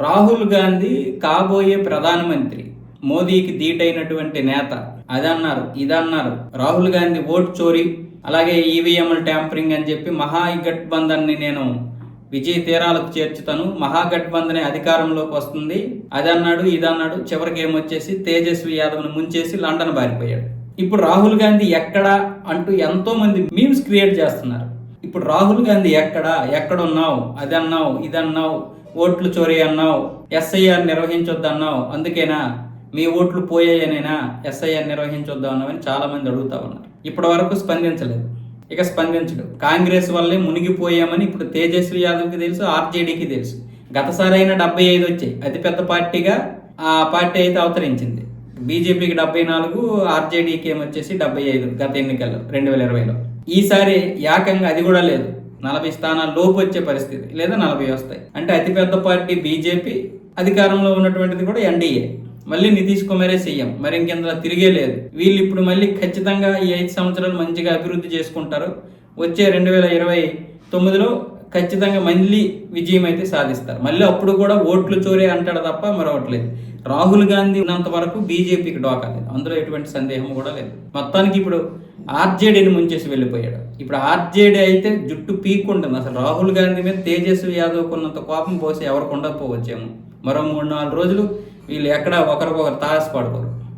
రాహుల్ గాంధీ కాబోయే ప్రధానమంత్రి మోదీకి ధీటైనటువంటి నేత. అదన్నారు ఇదన్నారు రాహుల్ గాంధీ ఓట్ చోరీ అలాగే ఈవీఎంల ట్యాంపరింగ్ అని చెప్పి మహాగఠబంధన్ని నేను విజయ తీరాలకు చేర్చుతాను. మహాగఠబంధనే అధికారంలోకి వస్తుంది. అదన్నాడు ఇదన్నాడు చివరికి ఏమొచ్చేసి తేజస్వి యాదవ్ను ముంచేసి లండన్ బారిపోయాడు ఇప్పుడు రాహుల్ గాంధీ ఎక్కడా అంటూ ఎంతో మంది మీమ్స్ క్రియేట్ చేస్తున్నారు. ఇప్పుడు రాహుల్ గాంధీ ఎక్కడా ఎక్కడున్నావు ఉన్నావు అదన్నావు ఇదన్నావు ఓట్లు చోరీ అన్నావు ఎస్ఐఆర్ నిర్వహించొద్దన్నావు అందుకేనా? మీ ఓట్లు పోయాయనైనా? ఎస్ఐఆర్ నిర్వహించొద్దు అన్నావని చాలామంది అడుగుతా ఉన్నారు. ఇప్పటి వరకు స్పందించలేదు. ఇక స్పందించడు. కాంగ్రెస్ వల్లే మునిగిపోయామని ఇప్పుడు తేజస్వి యాదవ్కి తెలుసు ఆర్జేడీకి తెలుసు. గతసారి అయినా డెబ్బై ఐదు వచ్చాయి. అతిపెద్ద పార్టీగా ఆ పార్టీ అయితే అవతరించింది. బీజేపీకి డెబ్బై నాలుగు ఆర్జేడీకి ఏమొచ్చేసి డెబ్బై ఐదు గత ఎన్నికల్లో రెండు వేల ఇరవైలో. ఈసారి ఏకంగా అది కూడా లేదు. నలభై స్థానాల లోపు వచ్చే పరిస్థితి లేదా నలభై వస్తాయి. అంటే అతిపెద్ద పార్టీ బీజేపీ అధికారంలో ఉన్నటువంటిది కూడా ఎన్డీఏ. మళ్ళీ నితీష్ కుమారే సీఎం. మరి ఇంకెందులో తిరిగే లేదు. వీళ్ళు ఇప్పుడు మళ్ళీ ఖచ్చితంగా ఈ ఐదు సంవత్సరాలు మంచిగా అభివృద్ధి చేసుకుంటారు. వచ్చే రెండు వేల ఇరవై తొమ్మిదిలో ఖచ్చితంగా మళ్ళీ విజయం అయితే సాధిస్తారు. మళ్ళీ అప్పుడు కూడా ఓట్లు చోరే అంటాడు తప్ప మరొకట్లేదు రాహుల్ గాంధీ ఉన్నంత వరకు బీజేపీకి డోకా లేదు. అందులో ఎటువంటి సందేహం కూడా లేదు. మొత్తానికి ఇప్పుడు ఆర్జేడీని ముంచేసి వెళ్ళిపోయాడు. ఇప్పుడు ఆర్జేడీ అయితే జుట్టు పీక్కుంటుంది. అసలు రాహుల్ గాంధీ మీద తేజస్వి యాదవ్ ఉన్నంత కోపం పోసి ఎవరికి ఉండకపోవచ్చేమో. మరో మూడు నాలుగు రోజులు వీళ్ళు ఎక్కడ ఒకరికొకరు తారసపడుకోరు